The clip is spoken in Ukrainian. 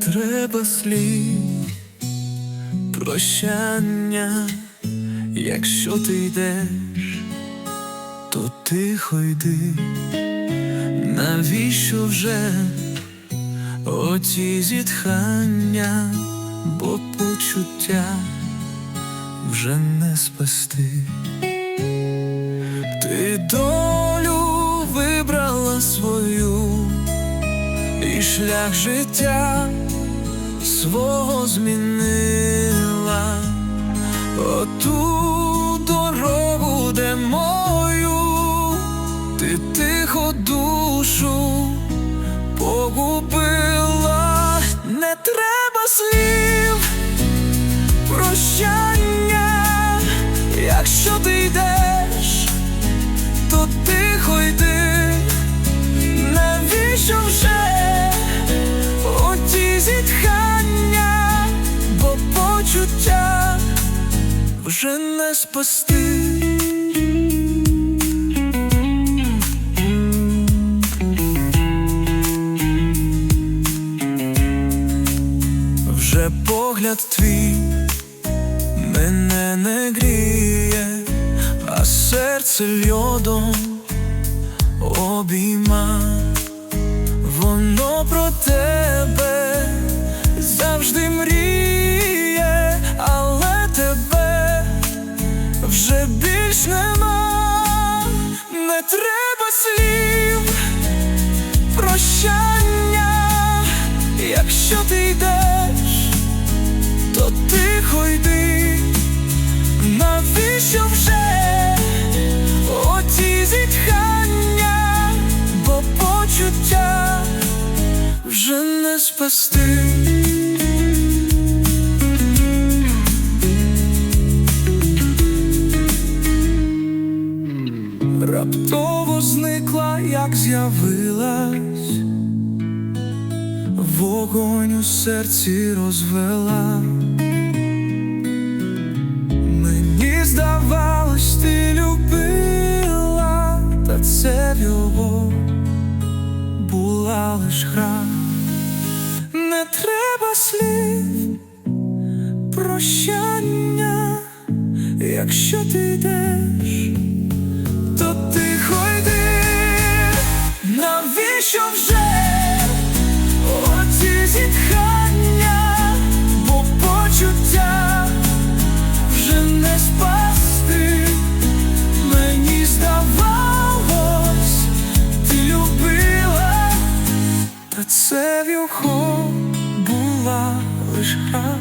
треба слів прощання, якщо ти йдеш, то тихо йди, навіщо вже оці зітхання, бо почуття вже не спасти. Ти до і шлях життя свого змінила. Оту дорогу, де мою ти тихо душу погубила, не треба слів прощання, якщо ти йдеш, вже не спасти. Вже погляд твій мене не гріє, а серце льодом обійма, воно про тебе треба слів прощання, якщо ти йдеш, то тихо йди, навіщо вже оті зітхання, бо почуття вже не спасти. Раптово зникла, як з'явилась, вогонь у серці розвела. Мені здавалось, ти любила, та це в його була лиш гра. Не треба слів прощання, якщо ти йдеш це в його була лиш гра.